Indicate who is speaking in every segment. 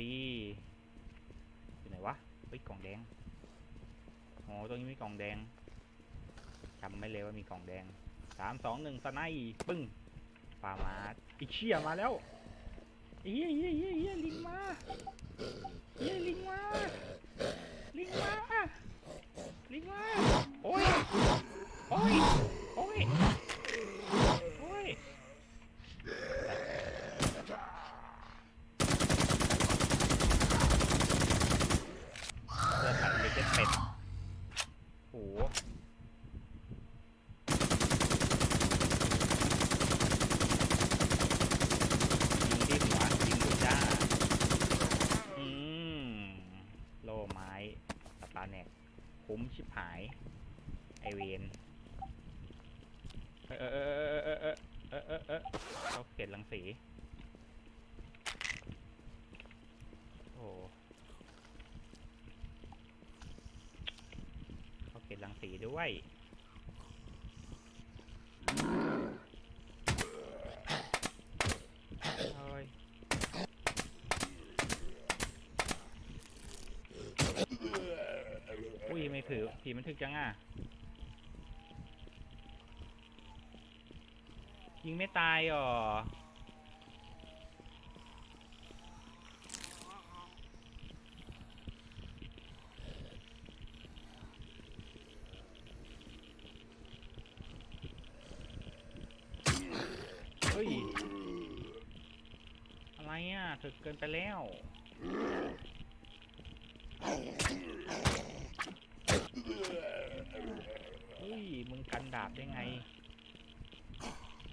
Speaker 1: ดีอยู่ไหนวะเฮ้ยกล่องแดงอ๋อตรงนี้มีกล่องแดงจำไม่เลยว่ามีกล่องแดงสามสองหนึ่งสไนป์ปึ้งปามาอีเชี่ยมาแล้วเฮียเฮียเฮียเฮียลิงมาเฮียลิงมาลิงมาลิงมาโอ้ยโอ้ยโอ้ย คุ้มชิบหาย ไอเวนเออเออเออเออเออเออเออเขาเกล็ดลังสี โอ้เขาเกล็ดลังสีด้วย ถือผีมันถึกจังอะ ยิงไม่ตายหรอ เฮ้ย อะไรอะถึกเกินไปแล้ว เฮ้ยมึงกันดาบได้ไง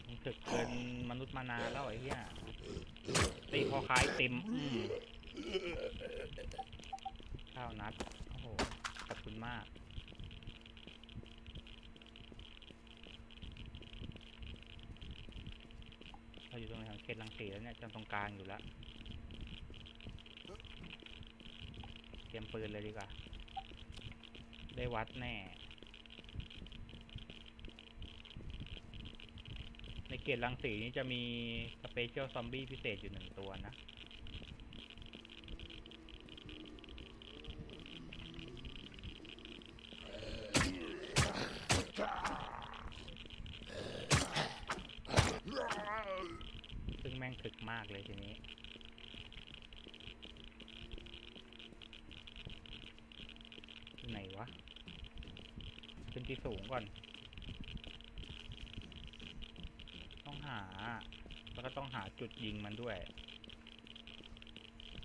Speaker 1: มึงถึกเกินมนุษย์มานานแล้วไอ้เหี้ยตีคอคายเต็มอืมข้าวนัด โอ้โห ขอบคุณมาก เราอยู่ตรงไหนของเขตลังสีแล้วเนี่ยจำตรงกลางอยู่แล้ว เตรียมปืนเลยดีกว่า ได้วัดแน่ ในเขตลังสีนี้จะมีสเปเชียลซอมบี้พิเศษอยู่หนึ่งตัวนะซึ่งแม่งถึกมากเลยทีนี้ ไหนวะ ขึ้นที่สูงก่อน ต้องหา แล้วก็ต้องหาจุดยิงมันด้วย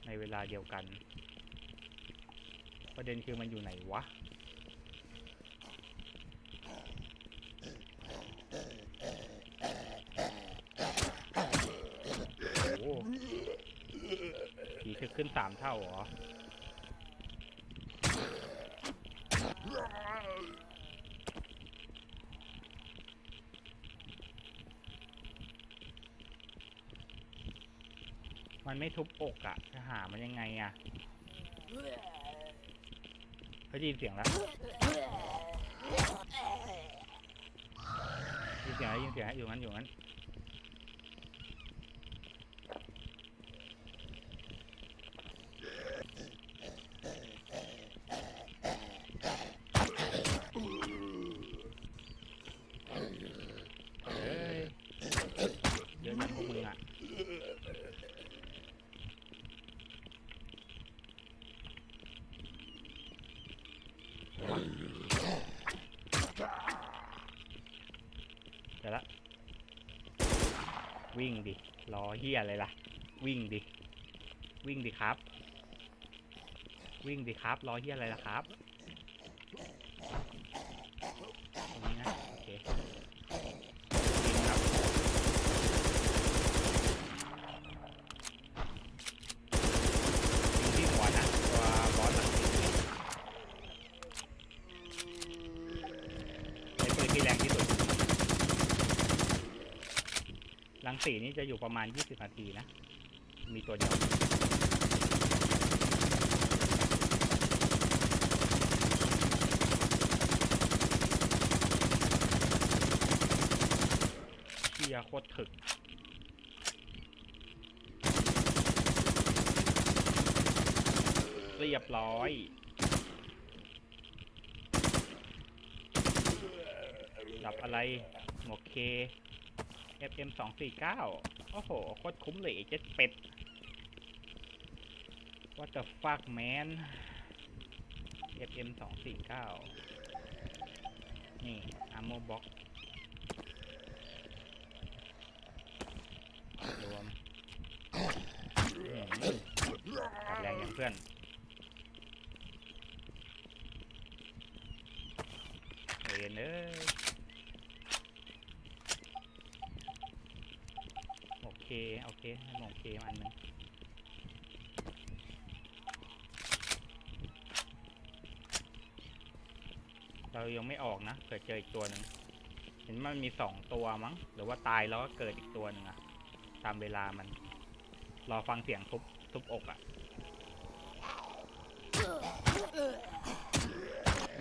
Speaker 1: ในเวลาเดียวกัน ประเด็นคือมันอยู่ไหนวะโอ้ผีถึกขึ้นสามเท่าเหรอ มันไม่ทุบอกอะจะหามันยังไงอะเขาได้ยินเสียงแล้วยินเสียงแล้วยินเสียงอยู่งั้นอยู่งั้น เฮ้ยเยอะจังพวกมึงอะ เดี๋ยวละ วิ่งดิรอเฮียอะไรล่ะ วิ่งดิ วิ่งดิครับ วิ่งดิครับรอเฮียอะไรล่ะครับ ตรงนี้นะ โอเควิ่งครับวิ่งที่หัวนะตัวบอสหลังเป็นปืนที่แรงที่สุด รังสีนี่จะอยู่ประมาณ 20 นาทีนะ มีตัวเดียวเชียโคตรถึกเรียบร้อย ดับอะไร หมวกเค FM สองสี่เก้าโอ้โห โคตรคุ้มเลยเจ็ดเป็ด What the fuck man FM สองสี่เก้านี่ Ammo Box รวมแรงอย่างเพื่อนเรียนเอ้ยโอ เคโอเคให้มโอเคมาอันหนึงเรายังไม่ออกนะเผื่อเจออีกตัวหนึ่งเห็นมันมีสองตัวมั้ง หรือว่าตายแล้วก็เกิดอีกตัวหนึ่งอะตามเวลามัน รอฟังเสียงทุบทุบอกอะ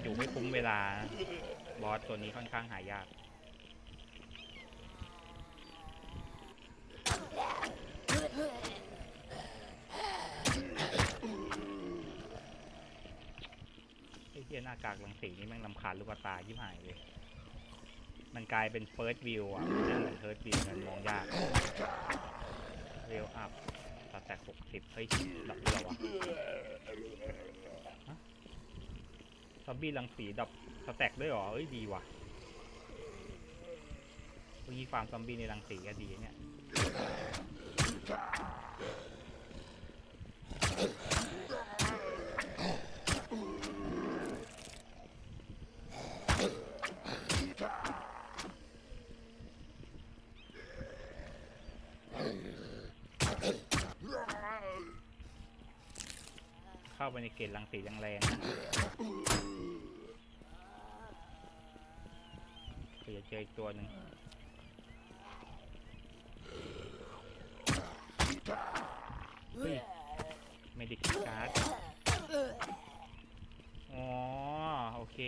Speaker 1: อยู่ไม่คุ้มเวลา บอสตัวนี้ค่อนข้างหายาก ไอ้เหี้ยหน้ากากลังสีนี่แม่งลำคาญลูกตายิ่หายเลย มันกลายเป็นเฟิร์สวิวอะมันไม่เหมือนเฟิร์สวิวมันมองยากเร็วอัพสแต็กหกสิบเฮ้ยดอกเดียววะซอมบี้ลังสีดับสแต็กด้วยหรอ เอ้ยดีว่ะพวกนี้ฟาร์มซอมบี้ในรังสีก็ดีเนี่ย เข้าไปในเกตรังสีแรงๆนะเผื่อจะเจออีกตัวหนึ่ง เฮ้ยเมดิกการ์ดอ๋อ โอเค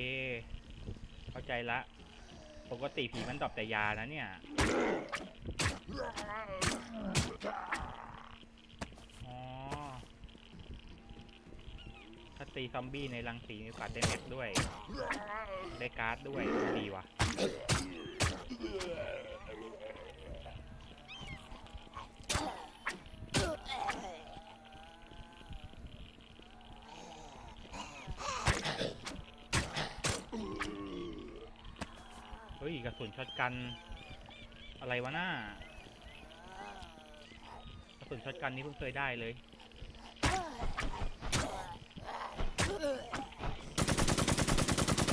Speaker 1: เข้าใจละ ปกติผีมันตอบแต่ยานะเนี่ย อ๋อ ถ้าตีซอมบี้ในรังสีมีโอกาสได้แม็กด้วย ได้การ์ดด้วยดีว่ะ เฮ้ยกระสุนช็อตกัน อะไรวะหน้ากระสุนช็อตกันนี้เพิ่งเคยได้เลย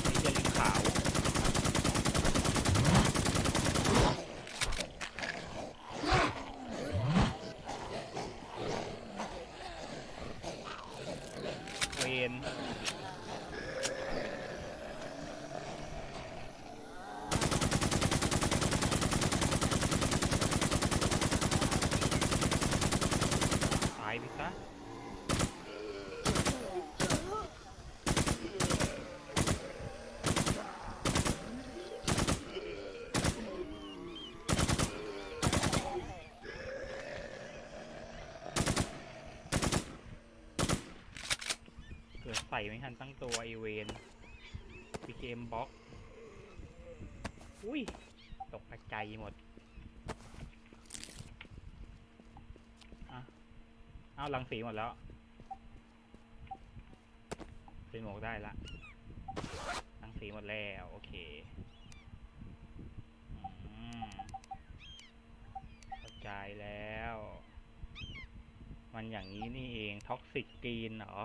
Speaker 1: นี่จะลิงขาว เวนตายไปซะ เกิดใส่ไม่ทันตั้งตัวไอเวน BKM box อุ้ย ตกกระจายหมดอะเอาลังสีหมดแล้ว เป็นหมวกได้ละลังสีหมดแล้ว โอเคกระจายแล้ว มันอย่างนี้นี่เอง ท็อกซิกกรีนเหรอ